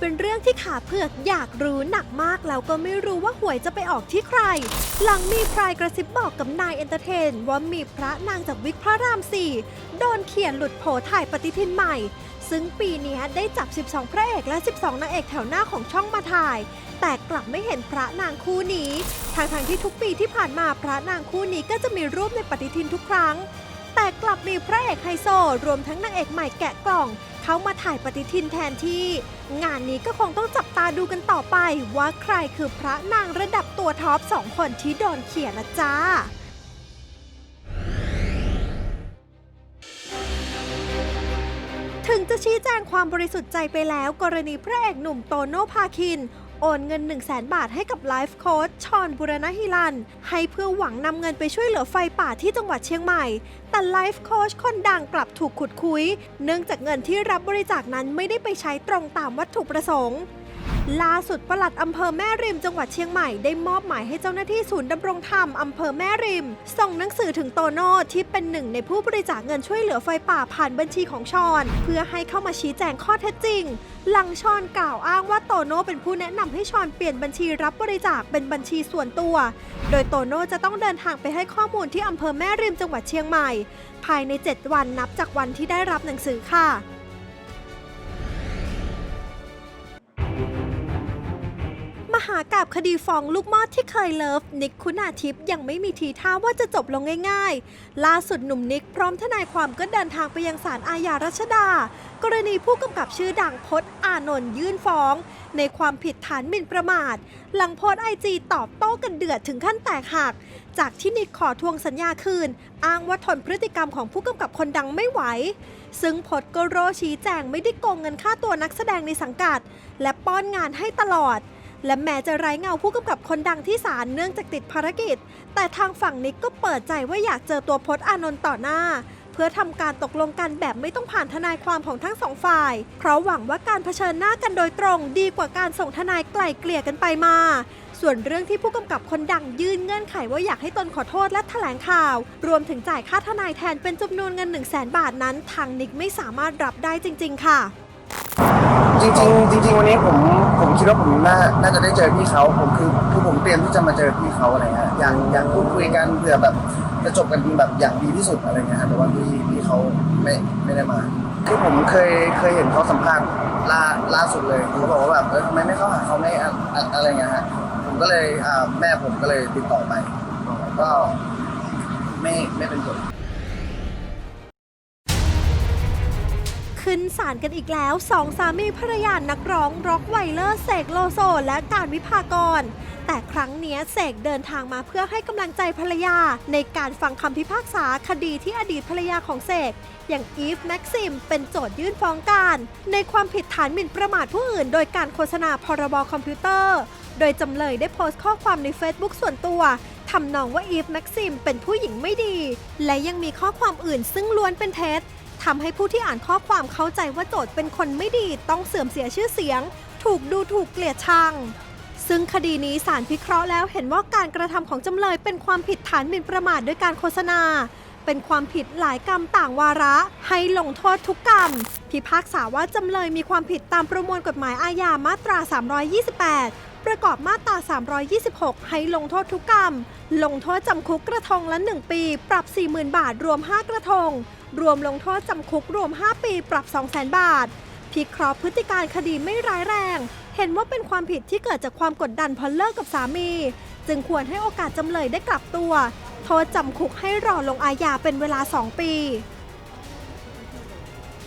เป็นเรื่องที่ขาเผือกอยากรู้หนักมากแล้วก็ไม่รู้ว่าหวยจะไปออกที่ใคร หลังมีพรายกระซิบบอกกับนายเอนเตอร์เทน ว่ามีพระนางจากวิกพระรามสี่โดนเขียนหลุดโผถ่ายปฏิทินใหม่ ซึ่งปีนี้ได้จับ 12 พระเอกและ 12นางเอกแถวหน้าของช่องมาถ่าย แต่กลับไม่เห็นพระนางคู่นี้ทางทางที่ทุกปีที่ผ่านมาพระนางคู่นี้ก็จะมีรูปในปฏิทินทุกครั้ง แต่กลับมีพระเอกไฮโซรวมทั้งนางเอกใหม่แกะกล่อง เขามาถ่ายปฏิทินแทนที่ งานนี้ก็คงต้องจับตาดูกันต่อไป ว่าใครคือพระนางระดับตัวท็อปสองคนที่โดนเขียนละจ้าถึงจะชี้แจงความบริสุทธิ์ใจไปแล้ว กรณีพระเอกหนุ่มโตโน่พาคิน โอนเงิน 1 0 0 0 0แบาทให้กับไลฟ์โค้ชชอนบุรณฮิลัน ให้เพื่อหวังนำเงินไปช่วยเหลือไฟป่าที่จังหวัดเชียงใหม่ แต่ไลฟ์โค้ชคนดังกลับถูกขุดคุย เนื่องจากเงินที่รับบริจาคนั้นไม่ได้ไปใช้ตรงตามวัตถุประสงค์ ล่าสุดปลัดอำเภอแม่ริมจังหวัดเชียงใหม่ได้มอบหมายให้เจ้าหน้าที่ศูนย์ดำรงธรรมอำเภอแม่ริม ส่งหนังสือถึงโตโน่ที่เป็นหนึ่งในผู้บริจาคเงินช่วยเหลือไฟป่าผ่านบัญชีของชอน เพื่อให้เข้ามาชี้แจงข้อเท็จจริง หลังชอนกล่าวอ้างว่าโตโน่เป็นผู้แนะนำให้ชอนเปลี่ยนบัญชีรับบริจาคเป็นบัญชีส่วนตัว โดยโตโน่จะต้องเดินทางไปให้ข้อมูลที่อำเภอแม่ริมจังหวัดเชียงใหม่ ภายใน 7 วันนับจากวันที่ได้รับหนังสือค่ะ หากาบคดีฟ้องลูกมอดที่เคยเลิฟ นิกคุณาทิพย์ยังไม่มีทีท่าว่าจะจบลงง่ายๆ ล่าสุดหนุ่มนิกพร้อมทนายความก็เดินทางไปยังศาลอาญารัชดา กรณีผู้กำกับชื่อดังพจน์อานนท์ยื่นฟ้อง ในความผิดฐานหมิ่นประมาท หลังโพสไอจีตอบโต้กันเดือดถึงขั้นแตกหัก จากที่นิกขอทวงสัญญาคืน อ้างว่าทนพฤติกรรมของผู้กำกับคนดังไม่ไหว ซึ่งพจน์ก็โรชี้แจงไม่ได้โกงเงินค่าตัวนักแสดงในสังกัด และป้อนงานให้ตลอด และแม้จะไร้เงาผู้กำกับคนดังที่ศาลเนื่องจากติดภารกิจ แต่ทางฝั่งนิกก็เปิดใจว่าอยากเจอตัวพจน์อานนท์ต่อหน้า เพื่อทำการตกลงกันแบบไม่ต้องผ่านทนายความของทั้งสองฝ่าย เพราะหวังว่าการเผชิญหน้ากันโดยตรงดีกว่าการส่งทนายไกล่เกลี่ยกันไปมาส่วนเรื่องที่ผู้กำกับคนดังยื่นเงื่อนไขว่าอยากให้ตนขอโทษและแถลงข่าว รวมถึงจ่ายค่าทนายแทนเป็นจำนวนเงิน 1 0 0 0 0แบาทนั้น ทางนิกไม่สามารถรับได้จริง ๆ ค่ะ จริงๆจริงๆวันนี้ผมผมคิดว่าผมน่าน่าจะได้เจอพี่เขาผมคือคือผมเตรียมที่จะมาเจอพี่เขาอะไรเงี้ยอยากอย่ากพูดคุยกันเผื่อแบบจะจบกันแบบอย่างดีที่สุดอะไรเงี้ยแต่ว่าพี่พี่เขาไม่ไม่ได้มาคือผมเคยเคยเห็นเขาสัมภาษณ์ล่าล่าสุดเลยเขาบอกว่าแบบเออทำไมไม่เข้าหาเขาไม่อะอะอะไรเงี้ยฮะผมก็เลยอ่าแม่ผมก็เลยติดต่อไปก็ไม่ไม่เป็นผล ขึ้นศาลกันอีกแล้วสองสามีภรรยานักร้องร็อกไวเลอร์เสกโลโซและการวิภากร แต่ครั้งเนี้ยเสกเดินทางมาเพื่อให้กำลังใจภรรยา ในการฟังคำพิพากษาคดีที่อดีตภรรยาของเสกอย่างอีฟแม็กซิม เป็นโจทยื่นฟ้องการ ในความผิดฐานหมิ่นประมาทผู้อื่น โดยการโฆษณาพรบคอมพิวเตอร์ โดยจำเลยได้โพสต์ข้อความใน Facebook ส่วนตัวทำนองว่าอีฟแม็กซิมเป็นผู้หญิงไม่ดี และยังมีข้อความอื่นซึ่งล้วนเป็นเท็จ ทำให้ผู้ที่อ่านข้อความเข้าใจว่าโจทย์เป็นคนไม่ดีต้องเสื่อมเสียชื่อเสียง ถูกดูถูกเกลียดชัง ซึ่งคดีนี้ศาลพิเคราะห์แล้วเห็นว่าการกระทำของจำเลยเป็นความผิดฐานหมิ่นประมาทด้วยการโฆษณา เป็นความผิดหลายกรรมต่างวาระ ให้ลงโทษทุกกรรม พิพากษาว่าจำเลยมีความผิดตามประมวลกฎหมายอาญามาตรา 328ประกอบมาตรา 326 ให้ลงโทษทุกกรรม ลงโทษจำคุกกระทงละ 1 ปี ปรับ 40,000 บาท รวม 5 กระทง รวมลงโทษจำคุกรวม 5 ปีปรับ 200,000 บาท พิเคราะห์พฤติการคดีไม่ร้ายแรง เห็นว่าเป็นความผิดที่เกิดจากความกดดันเพราะเลิกกับสามี จึงควรให้โอกาสจำเลยได้กลับตัว โทษจำคุกให้รอลงอาญาเป็นเวลา 2 ปี